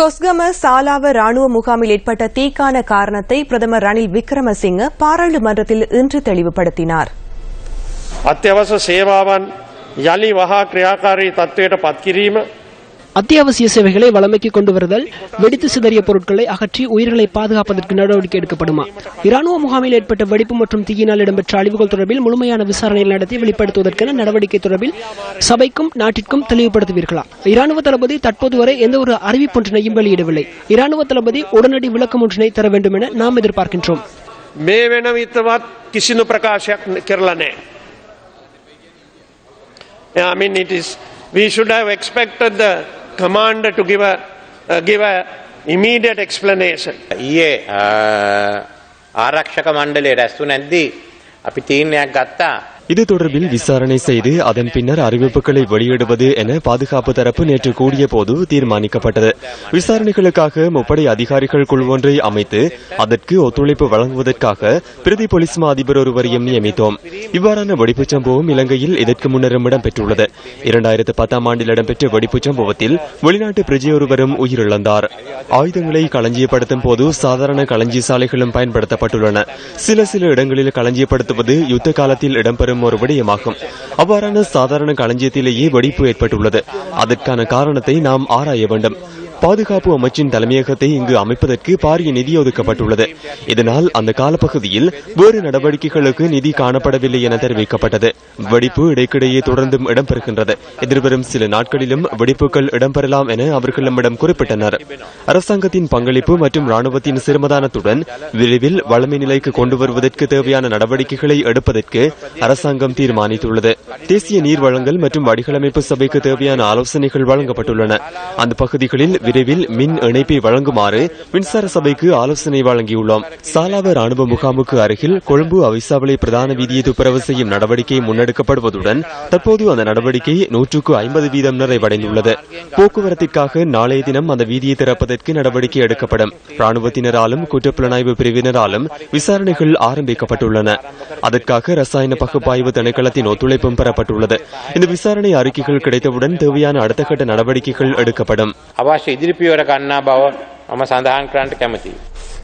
கொஸ்கம சாலாவ ராணுவ முகாமில் ஏற்பட்ட தீக்கான காரணத்தை பிரதமர் ரணில் விக்ரமசிங்க பாராளுமன்றத்தில் இன்று தெளிவுபடுத்தினார் අත්‍යවශ්‍ය සේවාවන් යළි වහා ක්‍රියාකාරී තත්ත්වයට පත්කිරීම அத்தியாவசிய சேவைகளை வளமைக்கு கொண்டு வருதல் வெடித்து சிதறிய பொருட்களை அகற்றி உயிர்களை பாதுகாப்பதற்கு நடவடிக்கை எடுக்கப்படுமா? இராணுவ முகாமில் ஏற்பட்ட வெடிப்பு மற்றும் தீயினால் இடம்பெற்ற அழிவுகள் தொடர்பில் முழுமையான விசாரணை நடத்தி வெளிப்படுத்துவதற்கான நடவடிக்கை தொடர்பில் சபைக்கும் நாட்டிற்கும் தெளிவுபடுத்துவீர்களா? இராணுவ தளபதி தற்போது வரை எந்த ஒரு அறிவிப்பொன்றினையும் வெளியிடவில்லை. இராணுவ தளபதி உடனடி விளக்கம் ஒன்றினை தர வேண்டும் என நாம் எதிர்பார்க்கின்றோம். கிசினு Prakash கேரளனே. I mean, it is, we should have expected the commander to give a, uh, give a immediate explanation. ඊයේ අ, ආරක්ෂක මණ්ඩලේ රැස්තු නැද්දී අපි තීරණයක් ගත්තා இது தொடர்பில் விசாரணை செய்து அதன் பின்னர் அறிவிப்புகளை வெளியிடுவது என பாதுகாப்பு தரப்பு நேற்று கூடிய போது தீர்மானிக்கப்பட்டது. விசாரணைகளுக்காக முப்படை அதிகாரிகள் குழு ஒன்றை அமைத்து அதற்கு ஒத்துழைப்பு வழங்குவதற்காக பிரதி போலீஸ் மா அதிபர் ஒருவரையும் நியமித்தோம். இவ்வாறான வெடிப்புச் சம்பவம் இலங்கையில் இதற்கு முன்னரும் இடம்பெற்றுள்ளது. இரண்டாயிரத்து பத்தாம் ஆண்டில் இடம்பெற்ற வெடிப்புச் சம்பவத்தில் வெளிநாட்டு பிரஜை ஒருவரும் உயிரிழந்தார். ஆயுதங்களை களஞ்சியப்படுத்தும் போது சாதாரண களஞ்சிய சாலைகளும் பயன்படுத்தப்பட்டுள்ளன. சில சில இடங்களில் களஞ்சியப்படுத்துவது யுத்த காலத்தில் இடம்பெறும் ஒரு விடயமாகும். அவ்வாறான சாதாரண களஞ்சியத்திலேயே வெடிப்பு ஏற்பட்டுள்ளது. அதற்கான காரணத்தை நாம் ஆராய வேண்டும். பாதுகாப்பு அமைச்சின் தலைமையகத்தை இங்கு அமைப்பதற்கு பாரிய நிதி ஒதுக்கப்பட்டுள்ளது. இதனால் அந்த காலப்பகுதியில் வேறு நடவடிக்கைகளுக்கு நிதி காணப்படவில்லை என தெரிவிக்கப்பட்டது. வெடிப்பு இடைக்கிடையே தொடர்ந்தும் இடம்பெறுகின்றது. எதிர்வரும் சில நாட்களிலும் வெடிப்புகள் இடம்பெறலாம் என அவர்கள் நம்மிடம் குறிப்பிட்டனர். அரசாங்கத்தின் பங்களிப்பு மற்றும் ராணுவத்தின் சிரமதானத்துடன் விரைவில் வளமை நிலைக்கு கொண்டு வருவதற்கு தேவையான நடவடிக்கைகளை எடுப்பதற்கு அரசாங்கம் தீர்மானித்துள்ளது. தேசிய நீர் வழங்கல் மற்றும் வடிகளமைப்பு சபைக்கு தேவையான ஆலோசனைகள் வழங்கப்பட்டுள்ளன. அந்த பகுதிகளில் விரைவில் மின் இணைப்பை வழங்குமாறு மின்சார சபைக்கு ஆலோசனை வழங்கியுள்ளோம். சாலாவர் ராணுவ முகாமுக்கு அருகில் கொழும்பு அவிசாவளை பிரதான வீதியை துப்புரவு செய்யும் நடவடிக்கை முன்னெடுக்கப்படுவதுடன் தற்போது அந்த நடவடிக்கை நூற்றுக்கு ஐம்பது வீதம் நிறைவடைந்துள்ளது. போக்குவரத்திற்காக நாளைய தினம் அந்த வீதியை திறப்பதற்கு நடவடிக்கை எடுக்கப்படும். ராணுவத்தினராலும் குற்றப்புலனாய்வு பிரிவினராலும் விசாரணைகள் ஆரம்பிக்கப்பட்டுள்ளன. அதற்காக ரசாயன பகுப்பாய்வு திணைக்களத்தின் ஒத்துழைப்பும் பெறப்பட்டுள்ளது. இந்த விசாரணை அறிக்கைகள் கிடைத்தவுடன் தேவையான அடுத்த கட்ட நடவடிக்கைகள் எடுக்கப்படும். ඉදිරි පියවර ගන්නා බව මම සඳහන් කරන්නට කැමතියි.